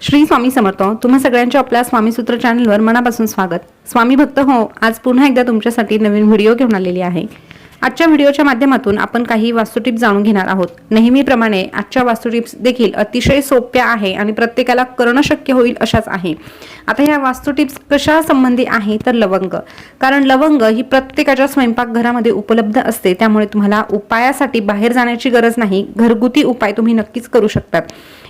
श्री स्वामी समर्थ तुम्हा सगळ्यांच्या आपल्या स्वामीसूत्र चॅनलवर मनापासून स्वागत. स्वामी भक्त हो आज पुन्हा एकदा तुमच्यासाठी नवीन व्हिडिओ घेऊन आलेली आहे. आजच्या व्हिडिओच्या माध्यमातून आपण काही वास्तुटिप जाणून घेणार आहोत. नेहमीप्रमाणे आजच्या वास्तुटिप्स देखील अतिशय सोप्या आहे आणि प्रत्येकाला करणं शक्य होईल अशाच आहे. आता ह्या वास्तुटिप्स कशा संबंधी आहे तर लवंग. कारण लवंग ही प्रत्येकाच्या स्वयंपाकघरामध्ये उपलब्ध असते त्यामुळे तुम्हाला उपायासाठी बाहेर जाण्याची गरज नाही. घरगुती उपाय तुम्ही नक्कीच करू शकतात.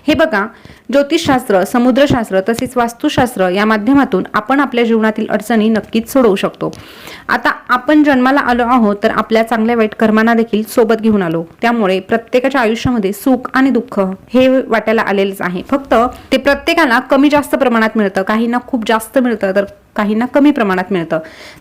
हे बघा ज्योतिषशास्त्र समुद्रशास्त्र तसेच वास्तुशास्त्र या माध्यमातून आपण आपल्या जीवनातील अडचणी नक्कीच सोडवू शकतो. आता आपण जन्माला आलो आहोत तर आपल्या चांगल्या वाईट कर्मांना देखील सोबत घेऊन आलो. त्यामुळे प्रत्येकाच्या आयुष्यामध्ये सुख आणि दुःख हे वाटायला आलेलेच आहे. फक्त ते प्रत्येकाला कमी जास्त प्रमाणात मिळतं काहींना खूप जास्त मिळतं तर काहींना कमी प्रमाणात मिळतं.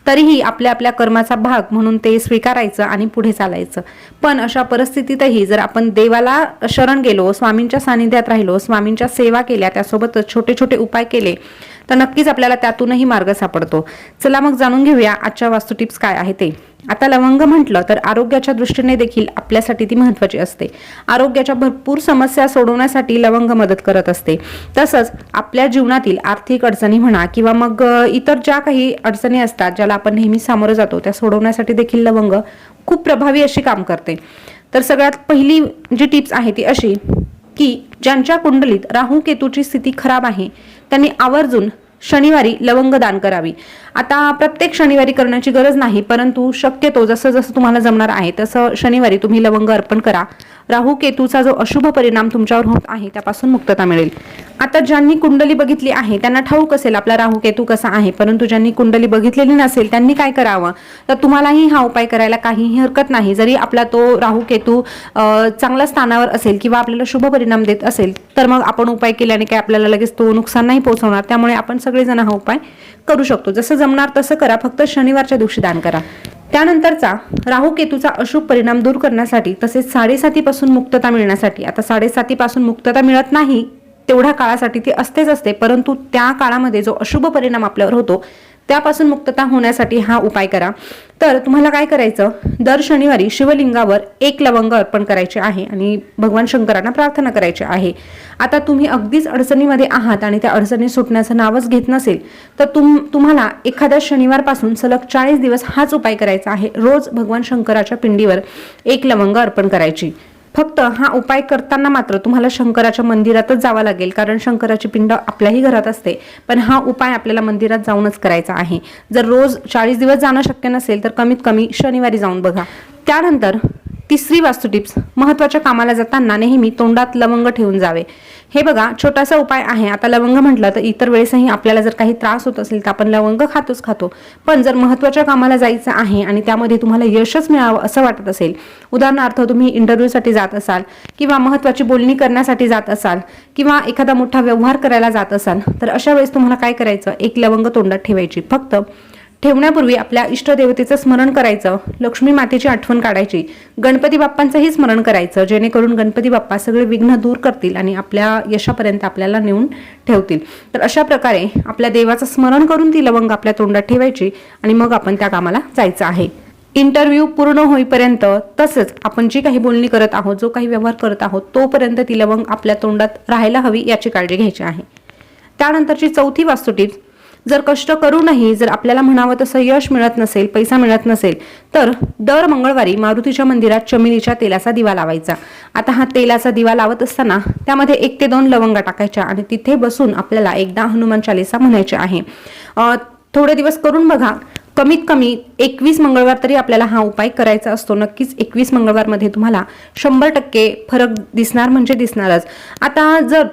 तरीही आपल्या आपल्या कर्माचा भाग म्हणून ते स्वीकारायचं आणि पुढे चालायचं. पण अशा परिस्थितीतही जर आपण देवाला शरण गेलो स्वामींच्या सानिध्यात राहिलो स्वामींच्या सेवा केल्या त्यासोबतच छोटे छोटे उपाय केले तर नक्कीच आपल्याला त्यातूनही मार्ग सापडतो. चला मग जाणून घेऊया आजच्या वास्तू टिप्स काय आहे ते. आता लवंग म्हटलं तर आरोग्याच्या दृष्टीने देखील आपल्यासाठी ती महत्वाची असते. आरोग्याच्या भरपूर समस्या सोडवण्यासाठी लवंग मदत करत असते. तसंच आपल्या जीवनातील आर्थिक अडचणी म्हणा किंवा मग इतर ज्या काही अडचणी असतात ज्याला आपण नेहमी सामोरं जातो त्या सोडवण्यासाठी देखील लवंग खूप प्रभावी अशी काम करते. तर सगळ्यात पहिली जी टिप्स आहे ती अशी की ज्यांच्या कुंडलीत राहू केतूची स्थिती खराब आहे त्यांनी आवर्जून शनिवारी लवंग दान करावी. आता प्रत्येक शनिवारी करण्याची गरज नाही परंतु शक्यतो जसं जसं तुम्हाला जमणार आहे तसं शनिवारी तुम्ही लवंग अर्पण करा. राहू केतूचा जो अशुभ परिणाम तुमच्यावर होत आहे त्यापासून मुक्तता मिळेल. आता ज्यांनी कुंडली बघितली आहे त्यांना ठाऊक असेल आपला राहू केतू कसा आहे परंतु ज्यांनी कुंडली बघितलेली नसेल त्यांनी काय करावं? तर तुम्हालाही हा उपाय करायला काहीही हरकत नाही. जरी आपला तो राहू केतू चांगल्या स्थानावर असेल किंवा आपल्याला शुभ परिणाम देत असेल तर मग आपण उपाय केल्याने काय आपल्याला लगेच तो नुकसान नाही पोहोचवणार. त्यामुळे आपण सगळेजण हा उपाय करू शकतो. जसं जमणार तसं करा. फक्त शनिवारच्या दिवशी दान करा. त्यानंतरचा राहू केतूचा अशुभ परिणाम दूर करण्यासाठी तसेच साडेसातीपासून मुक्तता मिळण्यासाठी. आता साडेसातीपासून मुक्तता मिळत नाही तेवढ्या काळासाठी ती असतेच असते परंतु त्या काळामध्ये जो अशुभ परिणाम आपल्यावर होतो त्यापासून मुक्तता होण्यासाठी हा उपाय करा. तर तुम्हाला काय करायचं? दर शनिवारी शिवलिंगावर एक लवंग अर्पण करायचे आहे आणि भगवान शंकरांना प्रार्थना करायची आहे. आता तुम्ही अगदीच अडचणीमध्ये आहात आणि त्या अडचणी सुटण्याचं नावच घेत नसेल तर तुम तुम्हाला एखाद्या शनिवारपासून सलग चाळीस दिवस हाच उपाय करायचा आहे. रोज भगवान शंकराच्या पिंडीवर एक लवंग अर्पण करायची. फक्त हा उपाय करताना मात्र तुम्हाला शंकराच्या मंदिरातच जावं लागेल कारण शंकराची पिंड आपल्याही घरात असते. पण हा उपाय आपल्याला मंदिरात जाऊनच करायचा आहे. जर रोज चाळीस दिवस जाणं शक्य नसेल तर कमीत कमी शनिवारी जाऊन बघा. त्यानंतर तिसरी वास्तू टिप्स. महत्त्वाच्या कामाला जाताना नेहमी तोंडात लवंग ठेवून जावे. हे बघा छोटासा उपाय आहे. आता लवंग म्हटलं तर इतर वेळेसही आपल्याला जर काही त्रास होत असेल तर आपण लवंग खातोच खातो. पण जर महत्त्वाच्या कामाला जायचं आहे आणि त्यामध्ये तुम्हाला यशच मिळावं असं वाटत असेल उदाहरणार्थ तुम्ही इंटरव्ह्यूसाठी जात असाल किंवा महत्वाची बोलणी करण्यासाठी जात असाल किंवा एखादा मोठा व्यवहार करायला जात असाल तर अशा वेळेस तुम्हाला काय करायचं? एक लवंग तोंडात ठेवायची. फक्त ठेवण्यापूर्वी आपल्या इष्टदेवतेचं स्मरण करायचं लक्ष्मी मातेची आठवण काढायची गणपती बाप्पांचंही स्मरण करायचं जेणेकरून गणपती बाप्पा सगळे विघ्न दूर करतील आणि आपल्या यशापर्यंत आपल्याला नेऊन ठेवतील. तर अशा प्रकारे आपल्या देवाचं स्मरण करून ती लवंग आपल्या तोंडात ठेवायची आणि मग आपण त्या कामाला जायचं आहे. इंटरव्ह्यू पूर्ण होईपर्यंत तसंच आपण जी काही बोलणी करत आहोत जो काही व्यवहार करत आहोत तोपर्यंत ती लवंग आपल्या तोंडात राहायला हवी याची काळजी घ्यायची आहे. त्यानंतरची चौथी वास्तू टिप्स जर कष्ट करूनही जर आपल्याला म्हणावं तसं यश मिळत नसेल पैसा मिळत नसेल तर दर मंगळवारी मारुतीच्या मंदिरात चमेलीच्या तेलाचा दिवा लावायचा. आता हा तेलाचा दिवा लावत असताना त्यामध्ये एक ते दोन लवंगा टाकायच्या आणि तिथे बसून आपल्याला एकदा हनुमान चालिसा म्हणायचे आहे. थोडे दिवस करून बघा कमीत कमी एकवीस मंगळवार तरी आपल्याला हा उपाय करायचा असतो. नक्कीच एकवीस मंगळवारमध्ये तुम्हाला शंभर टक्के फरक दिसणार म्हणजे दिसणारच. आता जर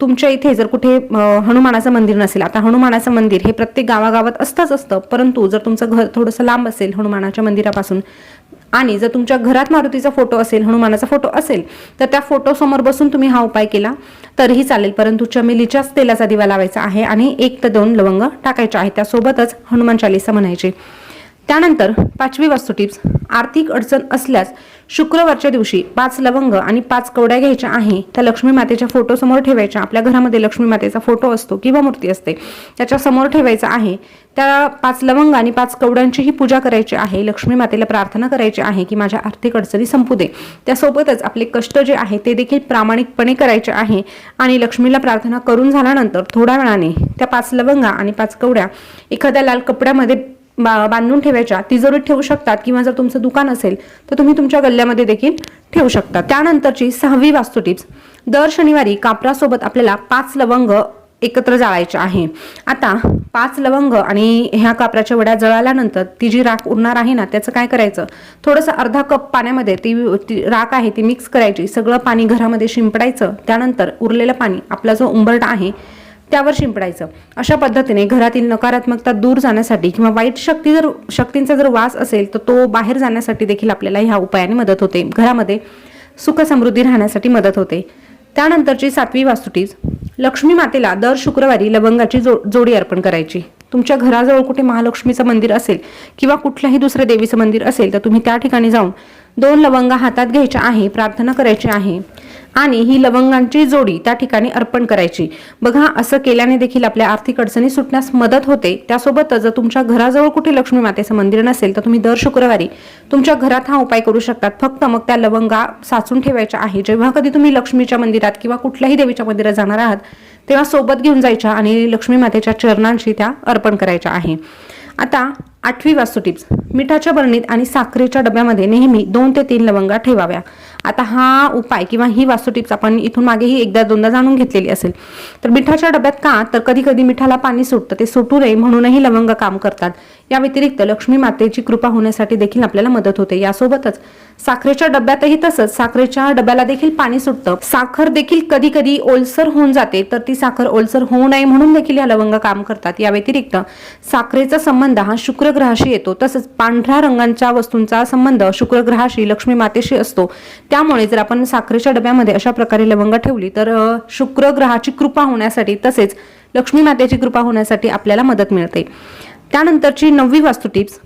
तुमच्या इथे जर कुठे हनुमानाचं मंदिर नसेल आता हनुमानाचं मंदिर हे प्रत्येक गावागावात असतंच असतं परंतु जर तुमचं घर थोडंसं लांब असेल हनुमानाच्या मंदिरापासून आणि जर तुमच्या घरात मारुतीचा फोटो असेल हनुमानाचा फोटो असेल तर त्या फोटोसमोर बसून तुम्ही हा उपाय केला तरीही चालेल परंतु चमेलीच्याच तेलाचा दिवा लावायचा आहे आणि एक तर दोन लवंग टाकायचे आहे त्यासोबतच हनुमान चालिसा म्हणायची. त्यानंतर पाचवी वास्तू टिप्स. आर्थिक अडचण असल्यास शुक्रवारच्या दिवशी पाच लवंग आणि पाच कवड्या घ्यायच्या आहे. त्या लक्ष्मी मातेच्या फोटो समोर ठेवायच्या. आपल्या घरामध्ये लक्ष्मी मातेचा फोटो असतो किंवा मूर्ती असते. त्याच्यासमोर ठेवायचा आहे. त्या पाच लवंग आणि पाच कवड्यांचीही पूजा करायची आहे. लक्ष्मी मातेला प्रार्थना करायची आहे की माझ्या आर्थिक अडचणी संपू दे. त्यासोबतच आपले कष्ट जे आहे ते देखील प्रामाणिकपणे करायचे आहे. आणि लक्ष्मीला प्रार्थना करून झाल्यानंतर थोड्या वेळाने त्या पाच लवंगा आणि पाच कवड्या एखाद्या लाल कपड्यामध्ये बांधून ठेवायच्या तिजोरीत ठेवू शकतात किंवा जर तुमचं दुकान असेल तर तुम्ही तुमच्या गल्ल्यामध्ये देखील ठेवू शकता त्यानंतरची सहावी वास्तू टिप्स दर शनिवारी कापरासोबत आपल्याला पाच लवंग एकत्र जाळायचे आहे. आता पाच लवंग आणि ह्या कापराच्या वड्या जळाल्यानंतर ती जी राख उरणार आहे ना त्याचं काय करायचं? थोडंसं अर्धा कप पाण्यामध्ये ती ती राख आहे ती मिक्स करायची. सगळं पाणी घरामध्ये शिंपडायचं. त्यानंतर उरलेलं पाणी आपला जो उंबरटा आहे त्यावर शिंपडायचं. अशा पद्धतीने घरातील नकारात्मकता दूर जाण्यासाठी किंवा वाईट शक्ती जर शक्तींचा जर वास असेल तर तो बाहेर जाण्यासाठी देखील आपल्याला ह्या उपायाने मदत होते. घरामध्ये सुख समृद्धी राहण्यासाठी मदत होते. त्यानंतरची सातवी वास्तुटीज लक्ष्मी मातेला दर शुक्रवारी लवंगाची जो जोडी अर्पण करायची. तुमच्या घराजवळ कुठे महालक्ष्मीचं मंदिर असेल किंवा कुठल्याही दुसऱ्या देवीचं मंदिर असेल तर तुम्ही त्या ठिकाणी जाऊन दोन लवंगा हातात घ्यायच्या आहे प्रार्थना करायची आहे आणि ही लवंगांची जोडी त्या ठिकाणी अर्पण करायची. बघा असं केल्याने देखील आपल्या आर्थिक अडचणी सुटण्यास मदत होते. त्यासोबतच जर तुमच्या घराजवळ कुठे लक्ष्मी मातेचं मंदिर नसेल तर तुम्ही दर शुक्रवारी तुमच्या घरात हा उपाय करू शकतात. फक्त मग त्या लवंगा साचून ठेवायच्या आहे. जेव्हा कधी तुम्ही लक्ष्मीच्या मंदिरात किंवा कुठल्याही देवीच्या मंदिरात जाणार आहात तेव्हा सोबत घेऊन जायच्या आणि लक्ष्मी मातेच्या चरणांशी त्या अर्पण करायच्या आहे. आता आठवी वास्तू टिप्स मिठाच्या बरणीत आणि साखरेच्या डब्यामध्ये नेहमी दोन ते तीन लवंगा ठेवाव्या. आता हा उपाय किंवा ही वास्तू टिप्स आपण इथून मागेही एकदा दोनदा जाणून घेतलेली असेल. तर मिठाच्या डब्यात का? तर कधी कधी मिठाला पाणी सुटतं ते सुटू नये म्हणूनही लवंग काम करतात. या व्यतिरिक्त लक्ष्मी मातेची कृपा होण्यासाठी देखील आपल्याला मदत होते. यासोबतच साखरेच्या डब्यातही तसंच साखरेच्या डब्याला देखील पाणी सुटतं. साखर देखील कधी कधी ओलसर होऊन जाते तर ती साखर ओलसर होऊ नये म्हणून देखील या लवंग काम करतात. या व्यतिरिक्त साखरेचा संबंध हा शुक्रग्रहाशी येतो. तसंच पांढऱ्या रंगांच्या वस्तूंचा संबंध शुक्रग्रहाशी लक्ष्मी मातेशी असतो. त्यामुळे जर आपण साखरेच्या डब्यामध्ये अशा प्रकारे लवंग ठेवली तर शुक्र ग्रहाची कृपा होण्यासाठी तसेच लक्ष्मी मातेची कृपा होण्यासाठी आपल्याला मदत मिळते. त्यानंतरची नववी वास्तू टिप्स.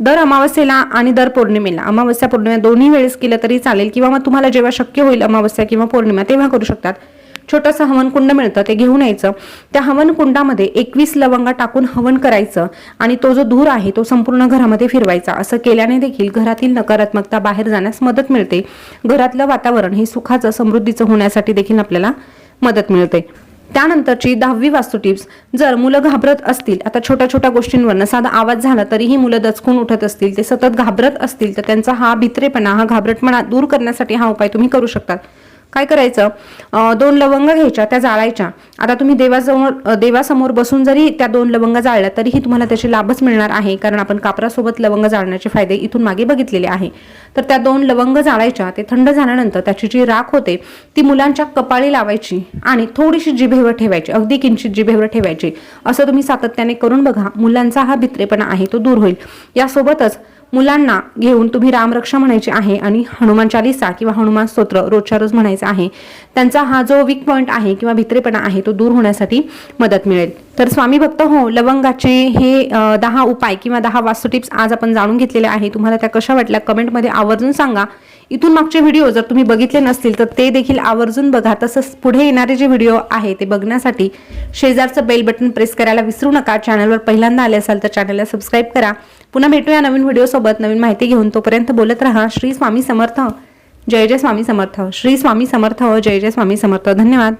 दर अमावस्येला आणि दर पौर्णिमेला. अमावस्या पौर्णिमा दोन्ही वेळेस केलं तरी चालेल किंवा मग तुम्हाला जेव्हा शक्य होईल अमावस्या किंवा पौर्णिमा तेव्हा करू शकतात. छोटंसं हवनकुंड मिळतं ते घेऊन यायचं. त्या हवनकुंडामध्ये एकवीस लवंगा टाकून हवन करायचं आणि तो जो धूर आहे तो संपूर्ण घरामध्ये फिरवायचा. असं केल्याने देखील घरातील नकारात्मकता बाहेर जाण्यास मदत मिळते. घरातलं वातावरण हे सुखाचं समृद्धीचं होण्यासाठी देखील आपल्याला मदत मिळते. त्यानंतरची दहावी वास्तू टिप्स. जर मुलं घाबरत असतील आता छोट्या छोट्या गोष्टींवरनं साधा आवाज झाला तरीही मुलं दचकून उठत असतील ते सतत घाबरत असतील तर त्यांचा हा भित्रेपणा हा घाबरटपणा दूर करण्यासाठी हा उपाय तुम्ही करू शकतात. काय करायचं? दोन लवंग घ्यायच्या त्या जाळायच्या. आता तुम्ही देवासमोर देवासमोर बसून जरी त्या दोन लवंग जाळल्या तरीही तुम्हाला त्याचे लाभच मिळणार आहे. कारण आपण कापरासोबत लवंग जाळण्याचे फायदे इथून मागे बघितलेले आहे. तर त्या दोन लवंग जाळायच्या ते थंड झाल्यानंतर त्याची जी राख होते ती मुलांच्या कपाळी लावायची आणि थोडीशी जिभेवर ठेवायची अगदी किंचित जिभेवर ठेवायची. असं तुम्ही सातत्याने करून बघा मुलांचा हा भित्रेपणा आहे तो दूर होईल. यासोबतच मुलांना घेऊन तुम्ही रामरक्षा म्हणायची आहे आणि हनुमान चालिसा किंवा हनुमान स्तोत्र रोजच्या रोज म्हणायचं आहे त्यांचा हा जो वीक पॉईंट आहे किंवा भित्रेपणा आहे तो दूर होण्यासाठी मदत मिळेल. तर स्वामी भक्त हो लवंगाचे हे दहा उपाय किंवा दहा वास्तू टिप्स आज आपण जाणून घेतलेले आहे. तुम्हाला त्या कशा वाटल्या कमेंटमध्ये आवर्जून सांगा. इथून मागचे व्हिडिओ जर तुम्ही बघितले नसतील तर ते देखील आवर्जून बघा. तसंच पुढे येणारे जे व्हिडिओ आहे ते बघण्यासाठी शेजारचं बेल बटन प्रेस करायला विसरू नका. चॅनलवर पहिल्यांदा आले असाल तर चॅनलला सबस्क्राईब करा. पुन्हा भेटूया नवीन व्हिडिओसोबत नवीन माहिती घेऊन तोपर्यंत बोलत राहा. श्री स्वामी समर्थ. जय जय स्वामी समर्थ. श्री स्वामी समर्थ. जय जय स्वामी समर्थ. धन्यवाद.